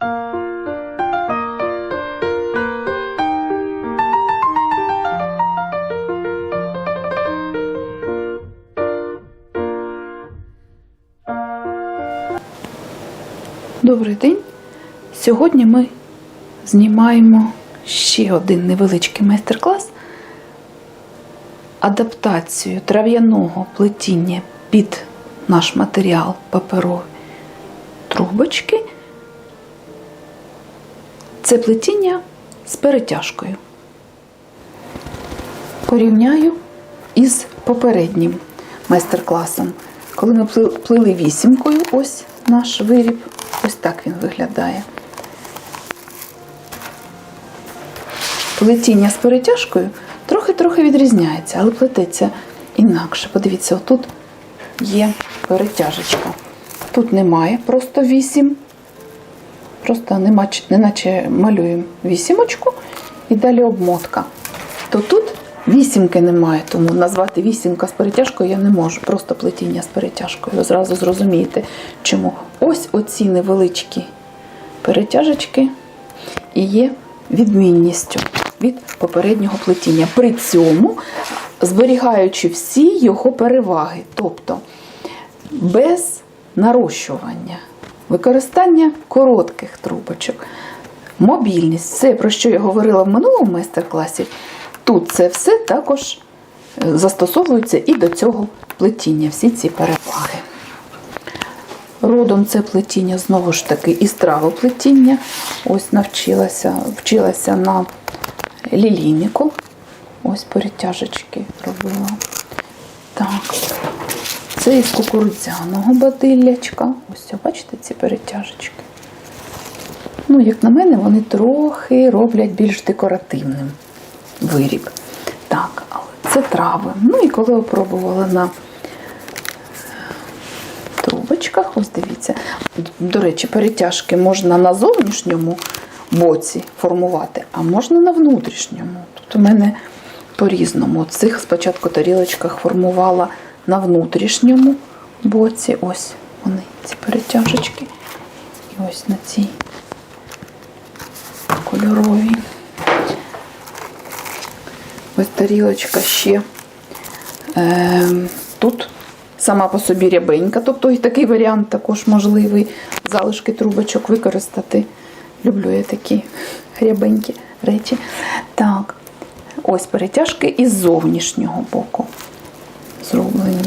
Добрий день. Сьогодні ми знімаємо ще один невеличкий майстер-клас адаптацію трав'яного плетіння під наш матеріал паперові трубочки. Це плетіння з перетяжкою. Порівняю із попереднім майстер-класом. Коли ми пли- плили вісімкою, ось наш виріб, ось так він виглядає. Плетіння з перетяжкою трохи-трохи відрізняється, але плететься інакше. Подивіться, отут є перетяжечка. Тут немає просто вісім. Просто нема, неначе малюємо вісімочку і далі обмотка. То тут вісімки немає, тому назвати вісімка з перетяжкою я не можу. Просто плетіння з перетяжкою. Ви зразу зрозумієте, чому. Ось оці невеличкі перетяжечки і є відмінністю від попереднього плетіння. При цьому зберігаючи всі його переваги, тобто без нарощування, використання коротких трубочок, мобільність, все, про що я говорила в минулому майстер-класі, тут це все також е, застосовується і до цього плетіння, всі ці переваги. Родом це плетіння знову ж таки із травоплетіння. Ось навчилася, вчилася на лілійнику. Ось перетяжечки робила. Так. Це із кукурудзяного бадиллячка. Ось, бачите, ці перетяжечки. Ну, як на мене, вони трохи роблять більш декоративним виріб. Так, але це трави. Ну і коли опробувала на трубочках, ось дивіться. До речі, перетяжки можна на зовнішньому боці формувати, а можна на внутрішньому. Тут у мене по-різному. Цих спочатку тарілочках формувала на внутрішньому боці. Ось вони, ці перетяжечки. І ось на цій кольоровій. Ось тарілочка ще. Е, тут сама по собі рябенька, тобто і такий варіант також можливий. Залишки трубочок використати. Люблю я такі рябенькі речі. Так, ось перетяжки із зовнішнього боку зроблені.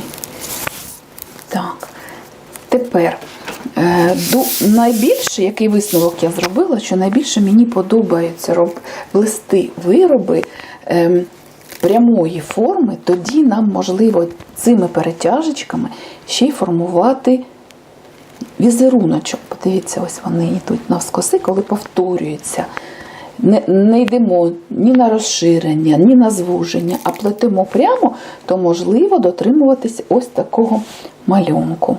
Так, тепер е, найбільше, який висновок я зробила, що найбільше мені подобається роб, плести вироби е, прямої форми, тоді нам можливо цими перетяжечками ще й формувати візеруночок. Подивіться, ось вони йдуть навскоси, коли повторюються. Не, не йдемо ні на розширення, ні на звуження, а плетемо прямо, то можливо дотримуватись ось такого малюнку.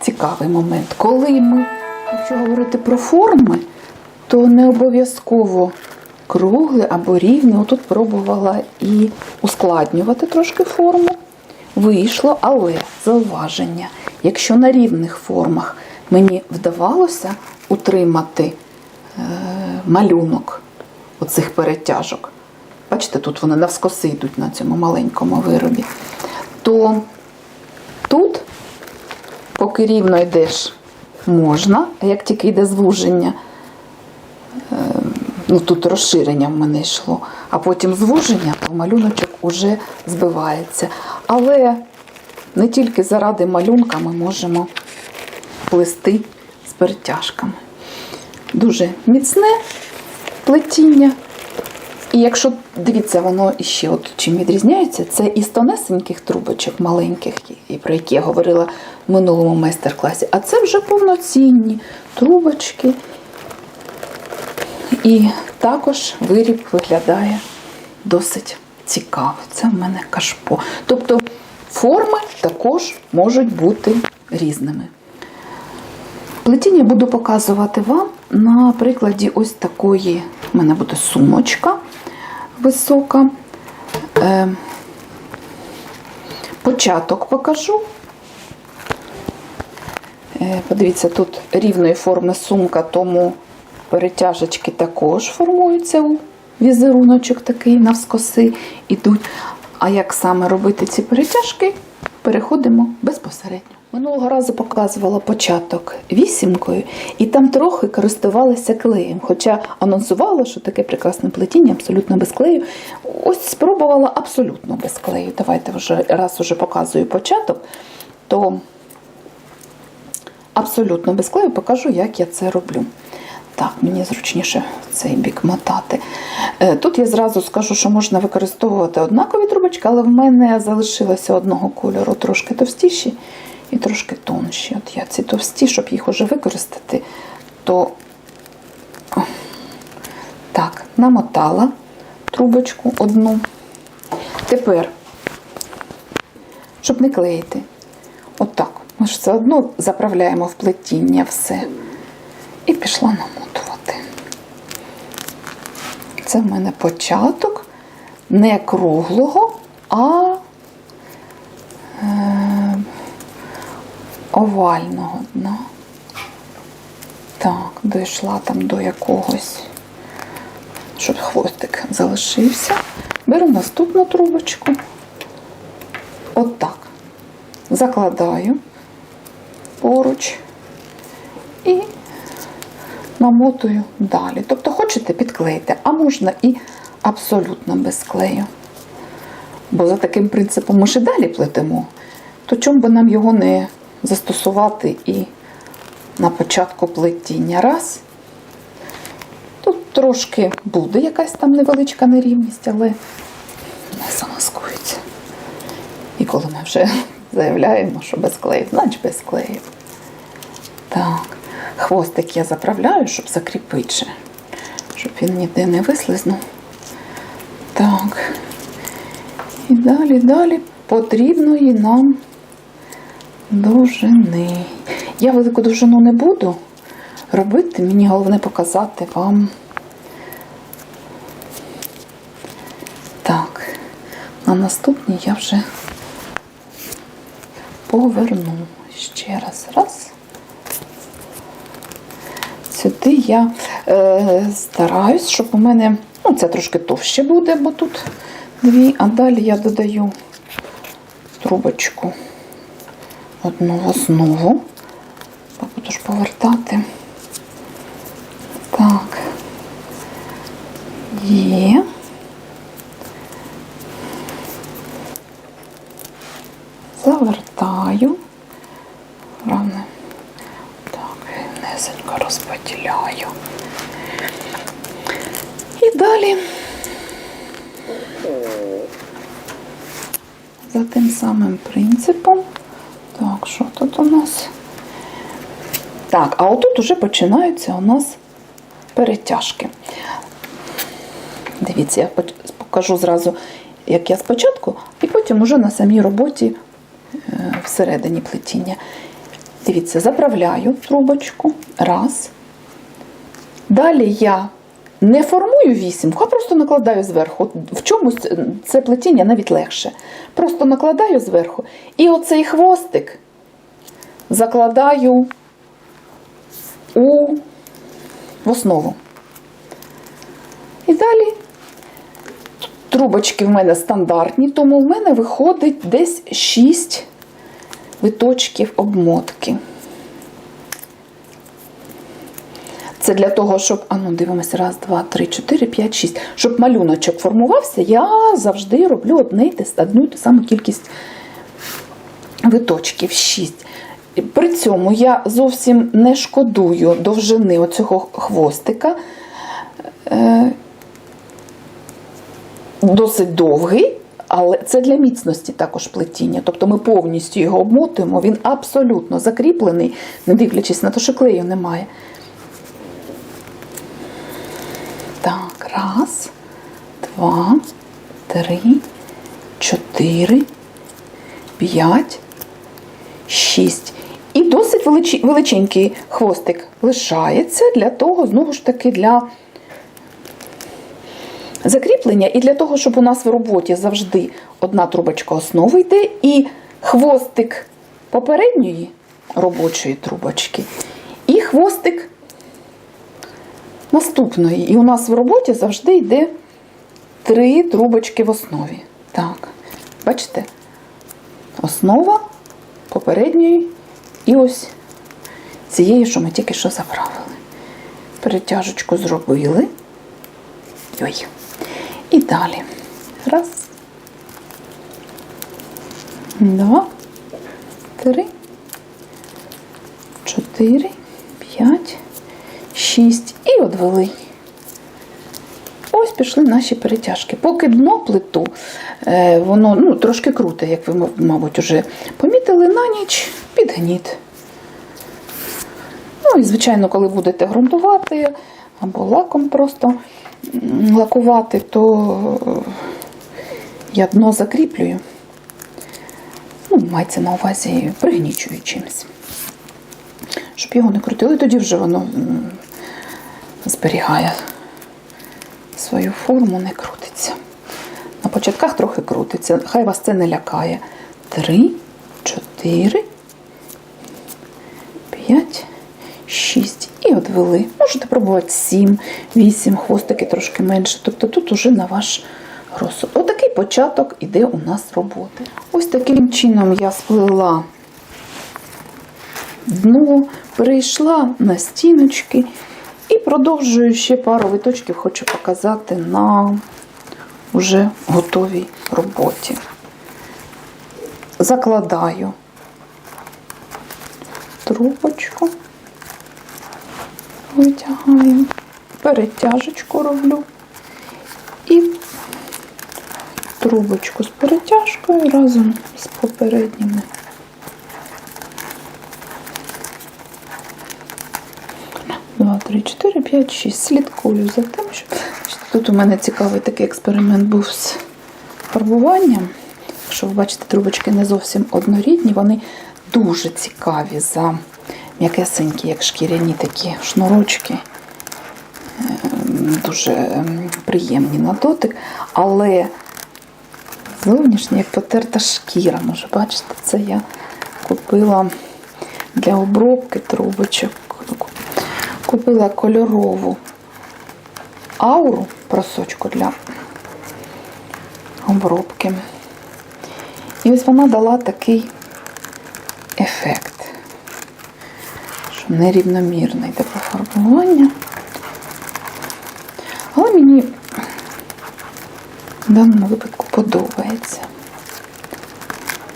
Цікавий момент. Коли ми, якщо говорити про форми, то не обов'язково кругле або рівне. Отут пробувала і ускладнювати трошки форму. Вийшло, але зауваження. Якщо на рівних формах мені вдавалося утримати е, малюнок оцих перетяжок, бачите, тут вони навскоси йдуть на цьому маленькому виробі, то тут, поки рівно йдеш, можна, а як тільки йде звуження, е, ну тут розширення в мене йшло, а потім звуження, то малюночок уже збивається. Але не тільки заради малюнка ми можемо плести з перетяжками. Дуже міцне плетіння. І якщо дивіться, воно іще от чим відрізняється, це із тонесеньких трубочок маленьких, про які я говорила в минулому майстер-класі. А це вже повноцінні трубочки. І також виріб виглядає досить цікаво. Це в мене кашпо. Тобто форми також можуть бути різними. Плетіння буду показувати вам на прикладі ось такої, в мене буде сумочка висока. Е, Початок покажу. Е, Подивіться, тут рівної форми сумка, тому перетяжечки також формуються у візеруночок такий навскоси ідуть. А як саме робити ці перетяжки, переходимо безпосередньо. Минулого разу показувала початок вісімкою, і там трохи користувалася клеєм, хоча анонсувала, що таке прекрасне плетіння абсолютно без клею. Ось спробувала абсолютно без клею. Давайте вже раз уже показую початок, то абсолютно без клею покажу, як я це роблю. Так, мені зручніше цей бік мотати. Е, Тут я зразу скажу, що можна використовувати однакові трубочки, але в мене залишилося одного кольору трошки товстіші і трошки тонші. От я ці товсті, щоб їх уже використати, то так, намотала трубочку одну. Тепер, щоб не клеїти, отак. Ми ж все одно заправляємо в плетіння все. І пішла намотувати. Це в мене початок не круглого, а овального дна. Так, дійшла там до якогось, щоб хвостик залишився. Беру наступну трубочку. Отак. Закладаю поруч і намотую далі. Тобто хочете підклеїти, а можна і абсолютно без клею. Бо за таким принципом ми і далі плетемо, то чому би нам його не застосувати і на початку плетіння раз. Тут трошки буде якась там невеличка нерівність, але не замаскується. І коли ми вже заявляємо, що без клею, значить без клею. Так, хвостик я заправляю, щоб закріпити, щоб він ніде не вислизнув. Так. І далі, далі потрібної нам довжини. Я велику довжину не буду робити, мені головне показати вам. Так, на наступній я вже поверну ще раз. Раз. Сюди я е, стараюсь, щоб у мене, ну, це трошки товще буде, бо тут дві, а далі я додаю трубочку одну основу. Буду ж повертати. Так. Є. Завертаю. Рано. Так, низенько розподіляю. І далі за тим самим принципом. Тут у нас? Так, а отут уже починаються у нас перетяжки. Дивіться, я покажу зразу, як я спочатку, і потім уже на самій роботі е, всередині плетіння. Дивіться, заправляю трубочку. Раз. Далі я не формую вісімку, а просто накладаю зверху. В чомусь це плетіння навіть легше. Просто накладаю зверху. І оцей хвостик закладаю у в основу. І далі трубочки в мене стандартні, тому в мене виходить десь 6 виточків обмотки. Це для того, щоб, а ну, дивимося, раз, два, три, чотири, п'ять, шість. Щоб малюночок формувався, я завжди роблю одне одну ту саму кількість виточків, шість. При цьому я зовсім не шкодую довжини оцього хвостика. Е, Досить довгий, але це для міцності також плетіння. Тобто ми повністю його обмотуємо, він абсолютно закріплений, не дивлячись на те, що клею немає. Так, раз, два, три, чотири, п'ять, шість. І досить величенький хвостик лишається для того, знову ж таки, для закріплення і для того, щоб у нас в роботі завжди одна трубочка основи йде, і хвостик попередньої робочої трубочки. І хвостик наступної. І у нас в роботі завжди йде три трубочки в основі. Так, бачите? Основа попередньої і ось цієї, що ми тільки що заправили. Перетяжечку зробили. Ой. І далі. Раз. Два. Три. Чотири. П'ять. Шість. І одвели. Пішли наші перетяжки. Поки дно плиту, е, воно ну, трошки круте, як ви, мабуть, вже помітили, на ніч підгніт. Ну і, звичайно, коли будете ґрунтувати або лаком просто лакувати, то е, я дно закріплюю. Ну, мається на увазі пригнічую чимось. Щоб його не крутили, тоді вже воно зберігає свою форму, не крутиться. На початках трохи крутиться. Хай вас це не лякає. Три, чотири, п'ять, шість. І одвели. Можете пробувати сім, вісім, хвостики трошки менше. Тобто тут уже на ваш розсуд. Отакий початок іде у нас роботи. Ось таким чином я сплела дно, перейшла на стіночки і продовжую ще пару виточків, хочу показати на вже готовій роботі. Закладаю трубочку, витягаю, перетяжечку роблю і трубочку з перетяжкою разом з попередніми. Два, три, чотири, п'ять, шість. Слідкую за тим, що тут у мене цікавий такий експеримент був з фарбуванням. Якщо ви бачите, трубочки не зовсім однорідні, вони дуже цікаві за м'якесенькі, як шкіряні такі шнурочки. Ем, Дуже ем, приємні на дотик, але зовнішні, як потерта шкіра. Може, бачите, це я купила для обробки трубочок. Купила кольорову ауру просочку для обробки. І ось вона дала такий ефект, що нерівномірне йде пофарбування. Але мені в даному випадку подобається.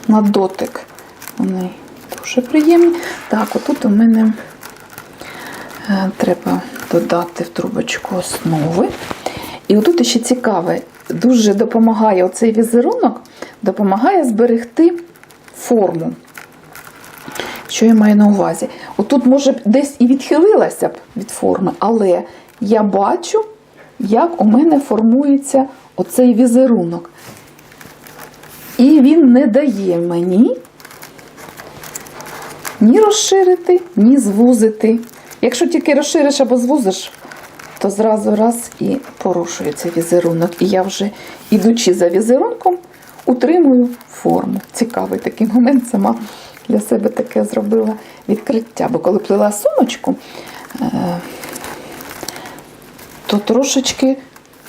На дотик вони дуже приємні. Так, отут у мене треба додати в трубочку основи. І отут ще цікаве, дуже допомагає оцей візерунок, допомагає зберегти форму. Що я маю на увазі? Отут, може, десь і відхилилася б від форми, але я бачу, як у мене формується оцей візерунок. І він не дає мені ні розширити, ні звузити. Якщо тільки розшириш або звузиш, то зразу раз і порушується візерунок. І я вже, ідучи за візерунком, утримую форму. Цікавий такий момент сама для себе таке зробила відкриття. Бо коли плела сумочку, е, то трошечки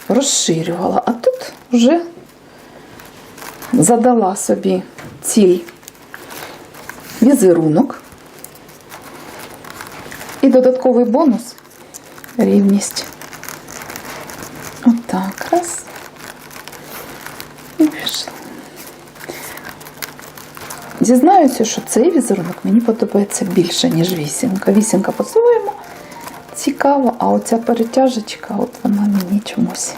розширювала, а тут вже задала собі ціль візерунок. І додатковий бонус рівність. Отак, раз. І пішли. Зізнаюся, що цей візерунок мені подобається більше, ніж вісімка. Вісімка по-своєму цікава, а оця перетяжечка, от вона мені чомусь.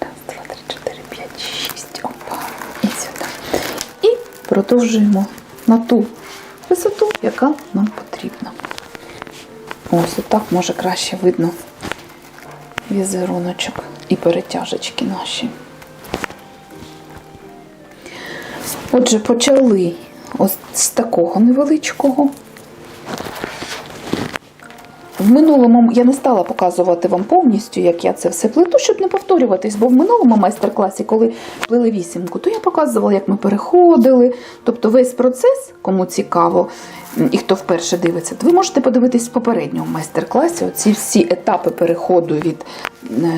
Раз, два, три, чотири, п'ять, шість. Опа. І сюди. І продовжуємо на ту висоту, яка нам потрібна. Ось отак може краще видно візеруночок і перетяжечки наші. Отже, почали ось з такого невеличкого В минулому я не стала показувати вам повністю, як я це все плету, щоб не повторюватись, бо в минулому майстер-класі, коли плели вісімку, то я показувала, як ми переходили. Тобто весь процес, кому цікаво, і хто вперше дивиться, то ви можете подивитись в попередньому майстер-класі оці всі етапи переходу від е,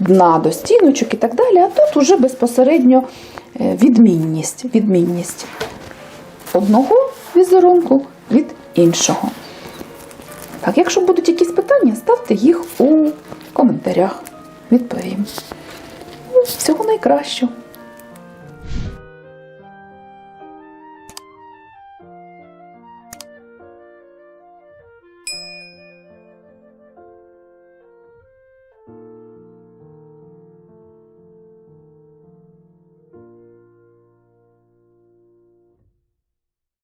дна до стіночок і так далі. А тут уже безпосередньо е, відмінність, відмінність одного візерунку від іншого. Так, якщо будуть якісь питання, ставте їх у коментарях. Відповім. Всього найкращого.